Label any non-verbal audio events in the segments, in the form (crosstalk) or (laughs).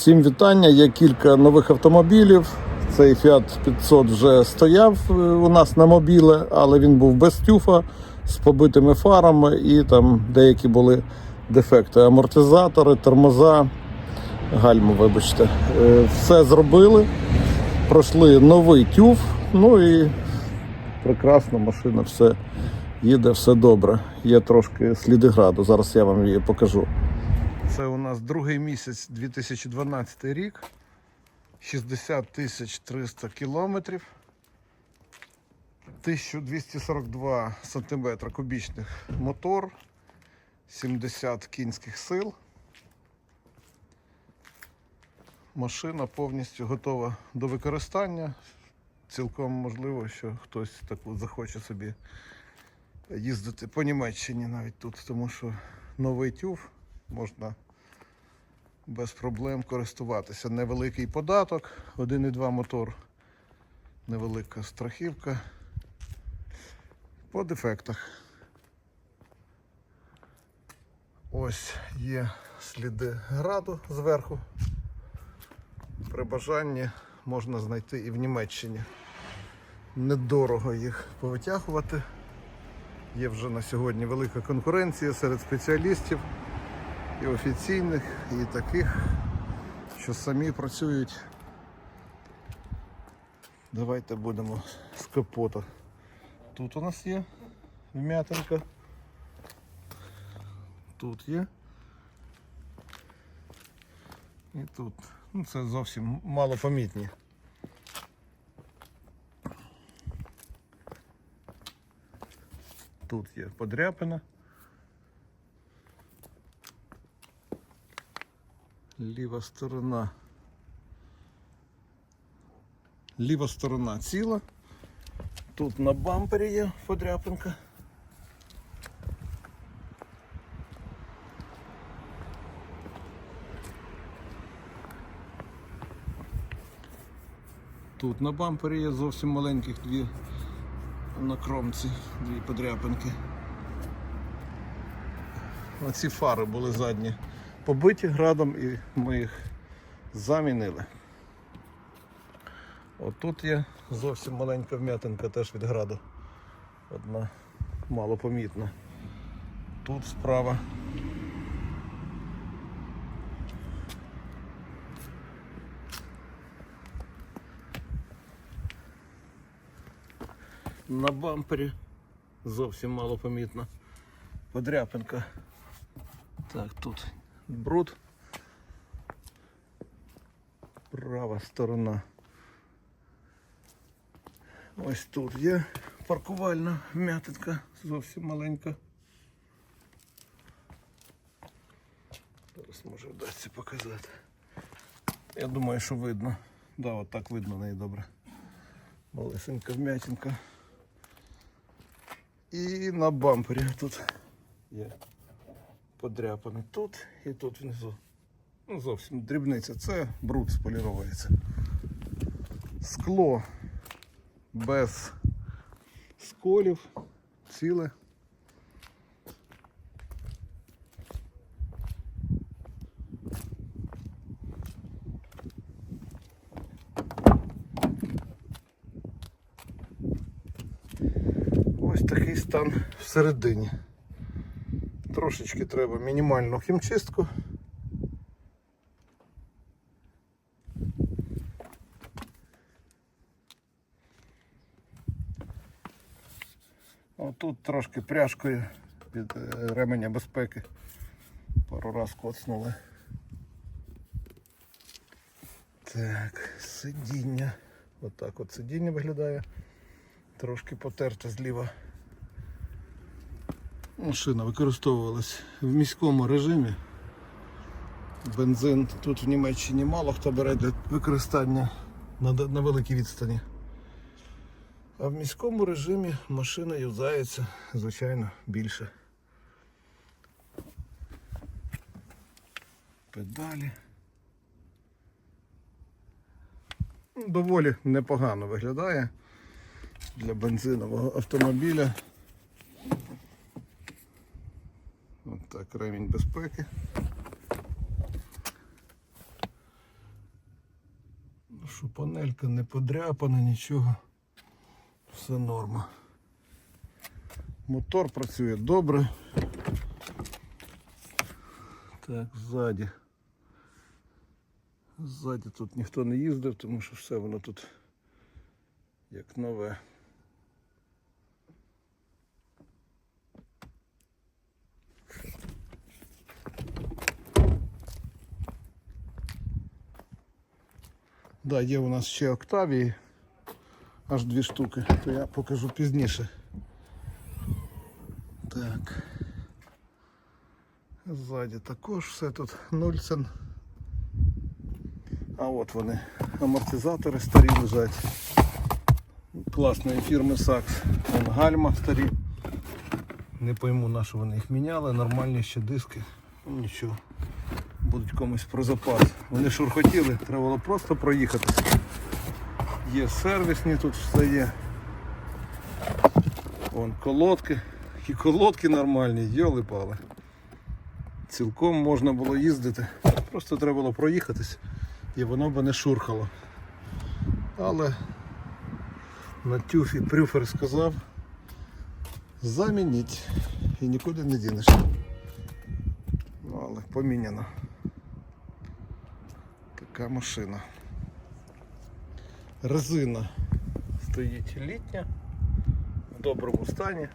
Всім вітання. Є кілька нових автомобілів. Цей Fiat 500 вже стояв е, у нас на мобіле, але він був без тюфа з побитими фарами і там деякі були дефекти. Амортизатори, тормоза, гальма, вибачте. Е, Все зробили. Пройшли новий тюф. Ну і прекрасно, машина все їде, все добре. Є трошки сліди граду. Зараз я вам її покажу. Це у нас другий місяць 2012 рік. 60 тисяч 300 кілометрів. 1242 сантиметра кубічних мотор, 70 кінських сил. Машина повністю готова до використання. Цілком можливо, що хтось таку захоче собі їздити по Німеччині навіть тут, тому що новий тюф можна без проблем користуватися. Невеликий податок, 1,2 мотор, невелика страхівка. По дефектах. Ось є сліди граду зверху. При бажанні можна знайти і в Німеччині. Недорого їх повитягувати. Є вже на сьогодні велика конкуренція серед спеціалістів і офіційних, і таких, що самі працюють. Давайте будемо з капота. Тут у нас є вм'ятинка. Тут є. І тут. Ну, це зовсім мало помітні. Тут є подряпина. Ліва сторона. Ліва сторона ціла. Тут на бампері є подряпинка. Тут на бампері є зовсім маленьких дві на кромці, дві подряпинки. Оці фари були задні побиті градом і ми їх замінили. Отут є зовсім маленька вм'ятинка теж від граду. Одна малопомітна. Тут справа. На бампері зовсім мало помітно. Подряпинка. Так, тут бруд. Права сторона. Ось тут є паркувальна вмятинка, зовсім маленька. Зараз може вдасться показати. Я думаю, що видно. Да, от так видно неї добре. Малесенька вмятинка. І на бампері тут є подряпаний тут і тут внизу. Ну, зовсім дрібниця. Це бруд споліровується. Скло без сколів, ціле. Ось такий стан всередині. Трошечки треба мінімальну хімчистку. Отут трошки пряжкою під е, ременя безпеки. Пару раз коцнули. Так, сидіння. Отак от сидіння виглядає. Трошки потерте зліва. Машина використовувалась в міському режимі. Бензин тут в Німеччині мало хто бере для використання на, на великій відстані. А в міському режимі машина юзається, звичайно, більше. Педалі. Доволі непогано виглядає для бензинового автомобіля. От так, ремінь безпеки. що панелька не подряпана, нічого. Все норма. Мотор працює добре. Так, ззаді. Ззаді тут ніхто не їздив, тому що все воно тут як нове. Да, є у нас ще Октавії, аж дві штуки, то я покажу пізніше. Так. Ззаді також все тут Нульцен. А от вони. Амортизатори старі лежать. Класної фірми Сакс. Вон гальма старі. Не пойму на що вони їх міняли, нормальні ще диски. Нічого. Будуть комусь про запас. Вони шурхотіли, треба було просто проїхатися. Є сервісні, тут все є. Вон колодки. І колодки нормальні, йоли пали. Цілком можна було їздити. Просто треба було проїхатись і воно б не шурхало. Але на тюфі прюфер сказав замініть і нікуди не дінеш. Ну, але поміняно. Така машина. Резина стоїть літня, в доброму стані.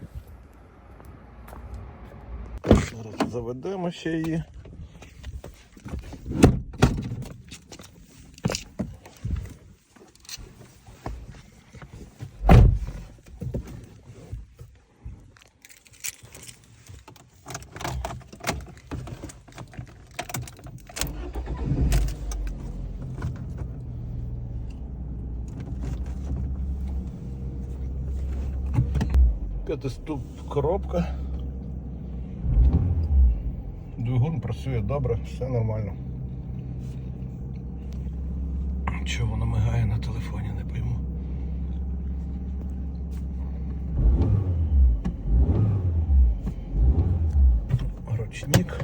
Зараз заведемо ще її. П'ятиступ коробка. Двигун працює добре, все нормально. Чого воно мигає на телефоні, не пойму. Ручник.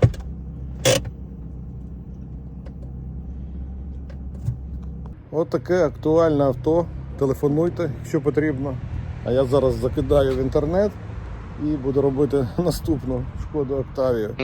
От таке актуальне авто. Телефонуйте, якщо потрібно. А я зараз закидаю в інтернет і буду робити (laughs) наступну шкоду Октавію.